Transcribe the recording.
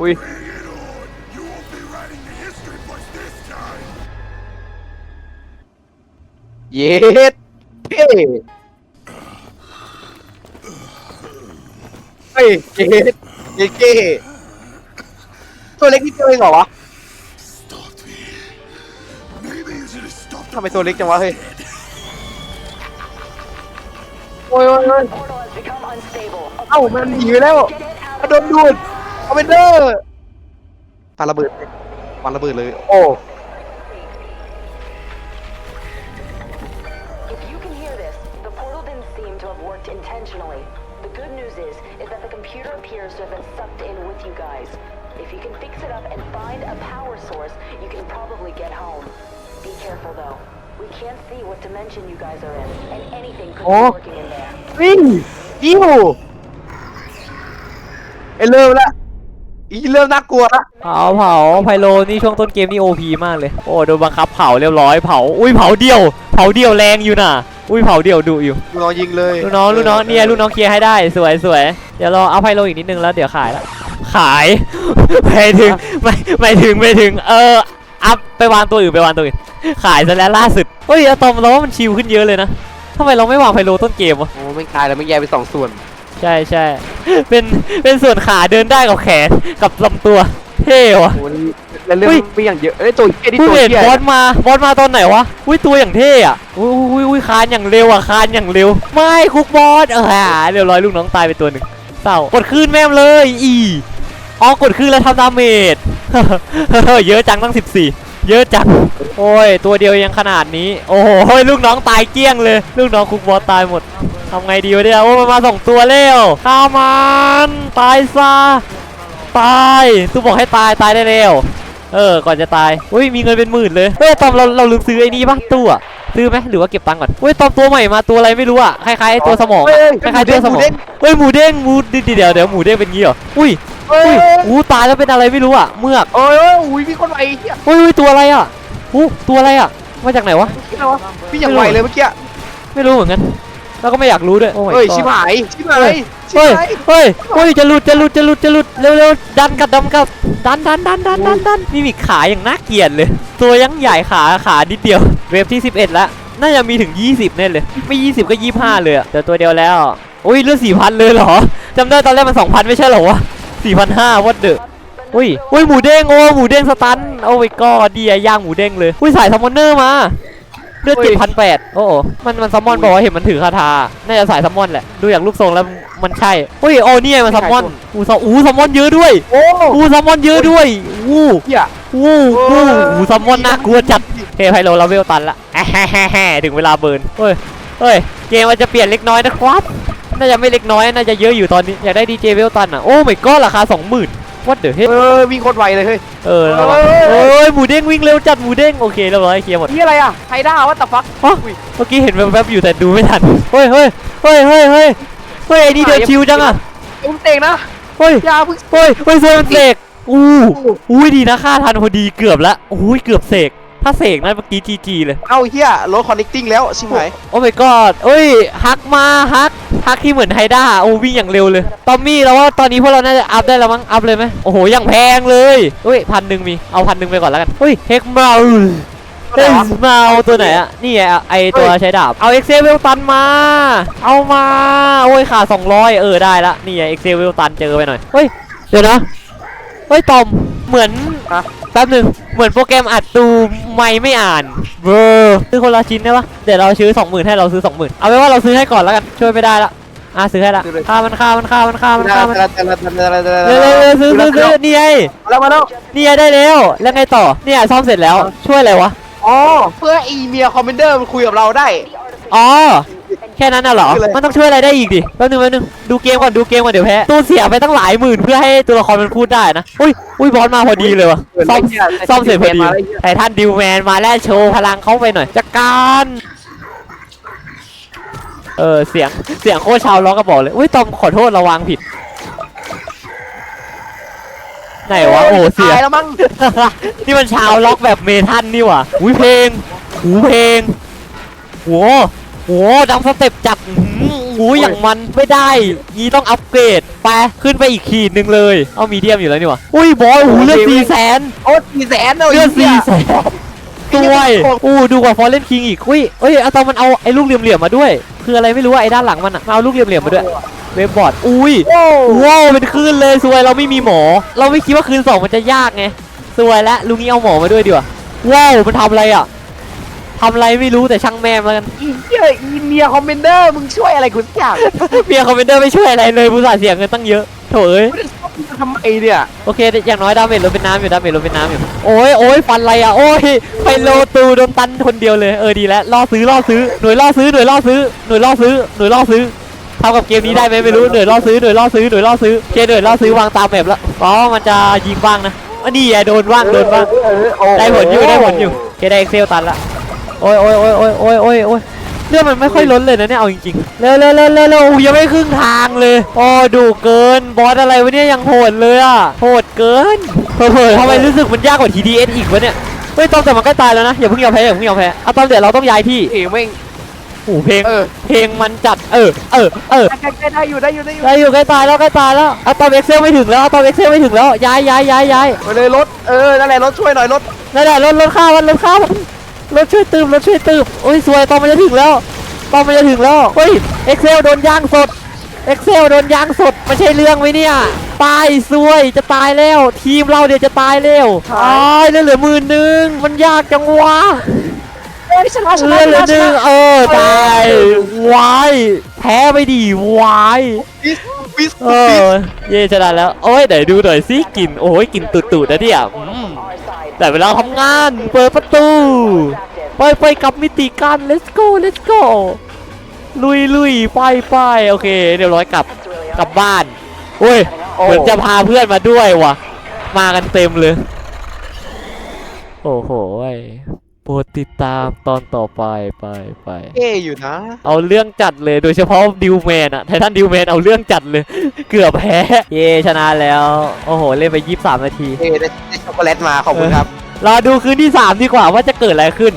อุ้ย You won't be writing the history books this time. เย็ดเท่เฮ้ยเย็ดเย็ดเก้ตัวเล็กนิดเดียวเองเหรอวะ Stalked me. Maybe you should have stopped ทำไมตัวเล็กจังวะเฮ้ยโอ้ยโอ้ยโอ้ย Portal has become unstable. เอ้ามันหนีไปแล้ว Get it out กระ of โดนดูดค อมเมนเดอร์ปาระเบิดปาระเบิดเลย โอ้ If you can hear this, the portal didn't seem to have worked intentionally. The good news is, is that the computer appears to have been sucked in with you guys. If you can fix it up and find a power source, you can probably get home. Be careful though. We can't see what dimension you guys are in, and anything could Oh. be working in there. วิ่งอิ้วเอ้ยเริ่มละ อีเริ่มน่ากลัวละเผาเผาไพโลนี่ช่วงต้นเกมนี่โอพีมากเลย โอ้โดนบังคับเผาเรียบร้อยเผา อุ้ยเผาเดียว เผาเดียวแรงอยู่น่ะ อุ้ยเผาเดียวดุอยู่ลูกน้องยิงเลยลูกน้องลูกน้องเนี่ยลูกน้องเคลียร์ให้ได้สวยสวยเดี๋ยวรอเอาไพโลอีกนิดนึงแล้วเดี๋ยวขายละขายไม่ถึงไม่ไม่ถึงไม่ถึง เอออัพไปวางตัวอื่นไปวางตัวอื่นขายซะแล้วล่าสุดเฮ้ยอะตอมเราว่ามันชิลขึ้นเยอะเลยนะทำไมเราไม่วางไพโลต้นเกมวะโอ้ไม่ตายแล้วไม่แยกเป็นสองส่วน ใช่ใช่เป็นเป็นส่วนขาเดินได้กับแขนกับลำตัว เท่วะโอ้นี่แล้วเรื่องอุ้ย มีอย่างเยอะเอ้ยตัวเหี้ยนี่เพิ่งตัวเห็นเหี้ยบอสมาบอสมาตอนไหนวะอุ้ยตัวอย่างเท่อะอุ้ยอุ้ยอุ้ยคานอย่างเร็วอะคานอย่างเร็ว ไม่คุกบอสเออเรียบร้อยลูกน้องตายไปตัวหนึ่งเศร้ากดขึ้นแม่มเลยอีอ๋อกดขึ้นแล้วทำดาเมจ เยอะจังตั้ง14 เยอะจัง โอ้ย ตัวเดียวยังขนาดนี้ โอ้โหลูกน้องตายเกลี้ยงเลย ลูกน้องคุกบอสตายหมดทำไงดีวะเนี่ย โอ้มันมาสองตัวแล้วข้ามันตายซะ ตายตู้บอกให้ตายตายได้แล้วเออ ก่อนจะตาย อุ้ย มีเงินเป็นหมื่นเลย เฮ้ย ตอมเราเราลืมซื้อไอ้นี่ปะตู้อะซื้อไหมหรือว่าเก็บตังค์ก่อนเฮ้ยตอมตัวใหม่มาตัวอะไรไม่รู้อะคล้ายๆตัวสมองเฮ้อะยคล้ายๆตัวสมองเฮ้ยหมูเด้งหมูเดี๋ยวเดี๋ยวเดี๋ยวหมูเด้งเป็นงี้เหรอ อุ้ย เฮ้ยอุ้ยเฮ้ยอู้ตายแล้วเป็นอะไรไม่รู้อะเมือกเอ้ยเอ้ยอุ้ยมีคนไวเหี้ยเฮ้ยเฮ้ยตัวอะไรอะอู้ตัวอะไรอะมาจากไหนวะอะไรวะพี่อย่างไวเลยเมื่อกี้ไม่รู้เหมือนกันแล้วก็ไม่อยากรู้ด้วยโอ้เฮ้ย my god ชิบหายชิบหายเฮ้ยชิบเฮ้ยหายเฮ้ยเฮ้ยจะหลุดจะหลุดจะหลุดจะหลุดเร็วเร็วดันกับดันกับดันดันดันดันดันดันนี่มีขาอย่างน่าเกลียดเลย ตัวยังใหญ่ขาขานิดเดียวเวฟที่ 11แล้วน่าจะมีถึง 20แน่เลยไม่ 20 ก็ 25 เลยอะแต่ตัวเดียวแล้วอุ้ยเลือด4,000เลยเหรอจำได้ตอนแรกมัน2,000ไม่ใช่เหรอวะ 4,500วัดเดอะอุ้ยอุ้ยหมูเด้งโอ้หมูเด้งสตันโอ้ยก็ดีอะย่างหมูเด้งเลยอุ้ยสายซัมมอนเนอร์มาเลือดเจ็ดพันแปดโอ้โหมันมันซัมมอนบอกว่าเห็นมันถือคาถาน่าจะสายซัมมอนแหละดูอย่างรูปทรงแล้วมันใช่อุ้ยโอ้เนี่ยมันซัมมอนอู้ซัมอู้ซัมมอนเยอะด้วยโอ้อู้ซัมมอนเยอะด้วยอู้เหี้ยอู้อู้อู้ซัมมอนน่ากลัวจัดเฮ้ยไพโลเราเวลตันละแอะแฮ่แฮ่แฮ่ถึงเวลาเบิร์นเฮ้ยเฮ้ยเกมมันจะเปลี่ยนเล็กน้อยนะครับ น่าจะไม่เล็กน้อย น่าจะเยอะอยู่ตอนนี้ อยากได้ดีเจเวลตันอะ โอ้ไม่ก็ราคาสองหมื่นวัดเดอะเฮ้เออมีคนไวเลยเฮ้ย เออระวังเอ้ยโอ้ยหมูเด้งวิ่งเร็วจัดหมูเด้งโอเคเรียบร้อยเคลียร์หมดนี่อะไรอะไฮด้าวัตฟักฮะเมื่อกี้เห็นแวบๆอยู่แต่ดูไม่ทัน เฮ้ยเฮ้ยเฮ้ยเฮ้ยเฮ้ยเฮ้ยไอ้นี่เดินชิวจังอะอุ้มเตงนะ เฮ้ยอยาเพิ่งเฮ้ยเฮ้ยเซมันเสกอู้อุ้ยดีนะฆ่าทันพอดีเกือบละอุ้ยเกือบเสกถ้าเสกนะเมื่อกี้จีจีเลย เอาเฮียรถคอนเนคติ้งแล้วชิบหายโอ้ my god เอ้ยฮักมาฮัก ฮักที่เหมือนไฮด้าโอ้วิ่งอย่างเร็วเลยตอมมี่เราว่าตอนนี้พวกเราน่าจะอัพได้แล้วมั้งอัพเลยไหมโอ้โหอย่างแพงเลยเฮ้ยพันหนึ่งมีเอาพันหนึ่งไปก่อนแล้วกันเฮ้ยเฮกเมาเอ้ยมาเอาตัวไหนอะนี่ไงไอตัวใช้ดาบเอาเอ็กเซเวลตันมา เอามาโอ้ยขาด200 เออได้ละนี่ไงเอ็กเซเวลตันเจอไปหน่อยเฮ้ยเดี๋ยวนะเฮ้ยตอมเหมือนฮะแป๊บหนึ่ง เหมือนโปรแกรมอัดตูไม่ไม่อ่านเบอร์ซื้อคนละชิ้นได้ปะเดี๋ยวเราซื้อ20,000ให้เราซื้อ20,000เอาไว้ว่าเราซื้อให้ก่อนแล้วกันช่วยไม่ได้ละอะซื้อให้ละค่ามันค่ามันค่ามันค่ามันค่ามันแต่ละแต่ละแต่ละแต่ละเร็วเร็วเร็วซื้อซื้อซื้อนี่ไงแล้วมาแล้วนี่ไงได้แล้วแล้วไงต่อเนี่ยซ่อมเสร็จแล้วช่วยอะไรวะอ๋อเพื่ออีเมียคอมเมนเดอร์มันคุยกับเราได้อ๋อ แค่นั้นน่ะเหรอคืออะไรมันต้องช่วยอะไรได้อีกดิ แป๊บนึงแป๊บนึง ดูเกมก่อน ดูเกมก่อนเดี๋ยวแพ้ ตู้เสียไปตั้งหลายหมื่นเพื่อให้ตัวละครมันพูดได้นะ อุ้ย อุ้ยบอสมาพอดีเลยวะซ่อมซ่อมเสร็จพอดีไททันดิวแมนมาแล้วโชว์พลังเข้าไปหน่อยจัดการเออเสียงเสียงโคตรชาวล็อกก็บอกเลย อุ้ยตอมขอโทษเราวางผิด ไหนวะโอ้เสียตายแล้วมั้ง นี่มันชาวล็อกแบบเมทัลนี่หว่ะอุ้ยเพลงหูเพลงโห โหดังสเต็ปจับอื้อหือหูอย่างมันไม่ได้ยีต้องอัปเกรดไปขึ้นไปอีกขีดหนึ่งเลย เอามีเดียมอยู่แล้วนี่หวะอุ้ยบอยโอ้โหเลือดสี่แสนโอ้สี่แสนเลยเลือดสี่แสนด้วยอู้ดูกว่าฟอร์เรนคิงอีกอุ้ยเอ้ยเอาตอนมันเอาไอ้ลูกเหลี่ยมๆมาด้วย คืออะไรไม่รู้อะไอ้ด้านหลังมันอะมาเอาลูกเหลี่ยมๆมาด้วยเวฟบอร์ดอุ้ยโอ้ว้าวเป็นคลื่นเลยสวยเราไม่มีหมอ เราไม่คิดว่าคืนสองมันจะยากไงสวยแล้วลุงนี้เอาหมอมาด้วยดีกว่าว้าวมันทำอะไรอะ ทำอะไรไม่รู้แต่ช่างแม่มแล้วกันอีเหี้ยอีเมียคอมเมนเดอร์มึงช่วยอะไรกูสักอย่างเมียคอมเมนเดอร์ไม่ช่วยอะไรเลยผู้สาห์เสียเงินตั้งเยอะโถเอ้ยไม่ได้ชอบมึงทำไมเนี่ยโอเคแต่อย่างน้อยดาเมจลดเป็นน้ำอยู่ดาเมจลดเป็นน้ำอยู่โอ้ยโอ้ยฟันอะไรอะโอ้ยไปโลตูโดนตันคนเดียวเลยเออดีแล้วล่อซื้อล่อซื้อหน่วยล่อซื้อหน่วยล่อซื้อหน่วยล่อซื้อหน่วยล่อซื้อทำกับเกมนี้ได้ไหมไม่รู้หน่วยล่อซื้อหน่วยล่อซื้อหน่วยล่อซื้อเคหน่วยล่อซื้อวางตามแบบแล้วอ๋อมันจะยิงบ้างนะอันนี้ไงโดนบ้างโดนบ้าง เออโอ้ได้ผลอยู่ได้ผลอยู่เคได้เอ็กเซลตันละ โอ้ยโอ้ยโอ้ยโอ้ยโอ้ยโอ้ยโอ้ยเรื่องมันไม่ค่อยล้นเลยนะเนี่ยเอาจริงๆเร็วเร็วเร็วเร็วเร็วยังไม่ครึ่งทางเลยโอ้ดูเกินบอสอะไรวะเนี่ยยังโหดเลยอะโหดเกินเฮ้ยทำไมรู้สึกมันยากกว่า TDS อีกวะเนี่ยเฮ้ยตอมแต่มันใกล้ตายแล้วนะอย่าเพิ่งยอมแพ้อย่าเพิ่งยอมแพ้เอาตอมเดี๋ยวเราต้องย้ายที่เอ๋แม่งโอ้โหเพลงเออเพลงมันจัดเออเออเออใกล้ๆได้อยู่ได้อยู่ได้อยู่ได้อยู่ใกล้ตายแล้วใกล้ตายแล้วเอาตอมเอ็กเซลไม่ถึงแล้วเอาตอมเอ็กเซลไม่ถึงแล้วย้ายย้ายย้ายย้ายไปเลยรถเออนั่นแหละรถช่วยหน่อยรถนั่นแหละรถรถข้าวมันรถข้าวมัน รถช่วยตืมรถช่วยตืมโอ้ยสวยตอนมันจะถึงแล้วตอนมันจะถึงแล้วเฮ้ยเอ็กเซลโดนย่างสดเอ็กเซลโดนย่างสดไม่ใช่เรื่องไหมเนี่ยตายสวยจะตายแล้ว ทีมเราเดี๋ยวจะตายแล้วตายแล้วเหลือหมื่นหนึ่งมันยากจังวะเอ้ยชนะชเหลืนะอเหลือชหนึ่งนะเออตายวายแพ้ไปดิวายปิสปิสเออเย่ชนะแล้วโอ้ยเดี๋ยวดูหน่อยสิกลินโอ้ยกลินตุ่ๆนะเนี่ย อืม Our side. แต่เวลาทำงาน เปิดประตู ไปไปกับมิติกัน let's go let's go ลุยลุยไปไปโอเค เรียบร้อยกลับ That's really กลับบ้านโอ้ยเหมือนจะพาเพื่อนมาด้วยว่ะ มากันเต็มเลย โอ้โหย โปรดติดตามตอนต่อไปไปไปเอ้อยู่นะ เอาเรื่องจัดเลยโดยเฉพาะดิวแมนอะไททันดิวแมนเอาเรื่องจัดเลย เกือบแพ้ เย่ชนะแล้ว โอ้โห เล่นไป 23 นาทีเอ้ได้ได้ช็อกโกแลตมาขอบคุณครับ รอดูคืนที่ 3 ดีกว่าว่าจะเกิดอะไรขึ้น